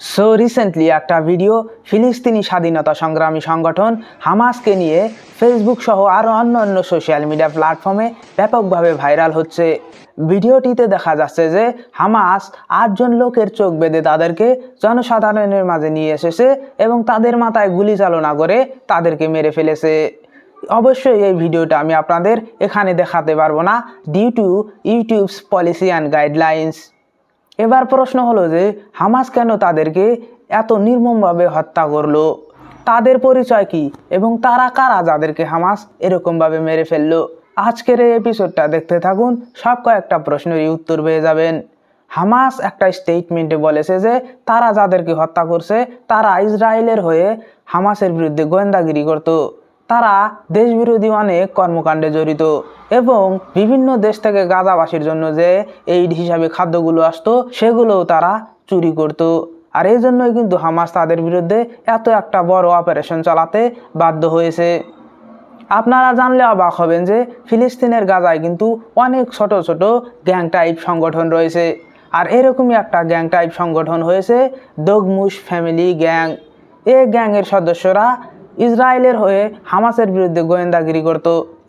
So recently একটা video ফিলিস্তিনি স্বাধীনতা সংগ্রামী সংগঠন হামাসকে নিয়ে ফেসবুক সহ আরও অন্য অন্য সোশ্যাল মিডিয়া প্ল্যাটফর্মে ব্যাপকভাবে ভাইরাল হচ্ছে। ভিডিওটিতে দেখা যাচ্ছে যে হামাস আটজন লোকের চোখ বেঁধে তাদেরকে জনসাধারণের মাঝে নিয়ে এসেছে এবং তাদের মাথায় গুলি চালনা করে তাদেরকে মেরে ফেলেছে। অবশ্যই এই ভিডিওটা আমি আপনাদের এখানে দেখাতে পারব না due to YouTube's policy and guidelines এবার প্রশ্ন হলো যে, হামাস কেন তাদেরকে এত নির্মমভাবে হত্যা করল? তাদের পরিচয় কি? এবং তারা কারা যাদেরকে হামাস এরকমভাবে মেরে ফেলল? আজকের এই এপিসোডটা দেখতে থাকুন, সব কয়েকটা প্রশ্নেরই উত্তর পেয়ে যাবেন। হামাস একটা স্টেটমেন্টে বলেছে যে, তারা যাদেরকে হত্যা করছে, তারা ইসরায়েলের হয়ে হামাসের বিরুদ্ধে গোয়েন্দাগিরি করতো। তারা দেশবিরোধী অনেক কর্মকাণ্ডে জড়িত এবং বিভিন্ন দেশ থেকে গাজাবাসীর জন্য যে এইড হিসাবে খাদ্যগুলো আসতো, সেগুলোও তারা চুরি করত। আর এই জন্যই কিন্তু হামাস তাদের বিরুদ্ধে এত একটা বড় অপারেশন চালাতে বাধ্য হয়েছে। আপনারা জানলে অবাক হবেন যে ফিলিস্তিনের গাজায় কিন্তু অনেক ছোট ছোট গ্যাং টাইপ সংগঠন রয়েছে। আর এরকমই একটা গ্যাং টাইপ সংগঠন হয়েছে দগমুশ ফ্যামিলি গ্যাং এই গ্যাংয়ের সদস্যরা ইসরায়েলের হয়ে হামাসের বিরুদ্ধে গোয়েন্দাগিরি করত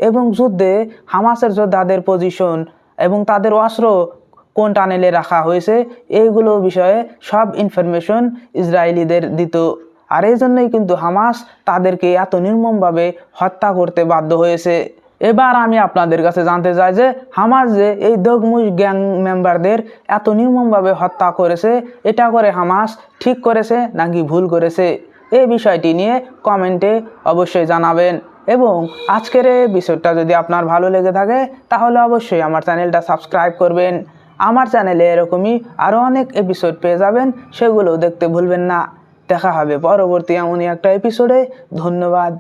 এবং যুদ্ধে হামাসের যোদ্ধাদের পজিশন এবং তাদের অস্ত্র কোন টানেলে রাখা হয়েছে, এইগুলো বিষয়ে সব ইনফরমেশন ইসরায়েলিদের দিত। আর এই জন্যই কিন্তু হামাস তাদেরকে এত নির্মমভাবে হত্যা করতে বাধ্য হয়েছে। এবার আমি আপনাদের কাছে জানতে চাই যে হামাস যে এই দগমুশ গ্যাং মেম্বারদের এত নির্মমভাবে হত্যা করেছে, এটা করে হামাস ঠিক করেছে নাকি ভুল করেছে? এই বিষয়টি নিয়ে কমেন্টে অবশ্যই জানাবেন। এবং আজকের এই বিষয়টা যদি আপনার ভালো লেগে থাকে, তাহলে অবশ্যই আমার চ্যানেলটা সাবস্ক্রাইব করবেন। আমার চ্যানেলে এরকমই আরও অনেক এপিসোড পেয়ে যাবেন সেগুলো দেখতে ভুলবেন না। দেখা হবে পরবর্তী এমনই একটা এপিসোডে ধন্যবাদ।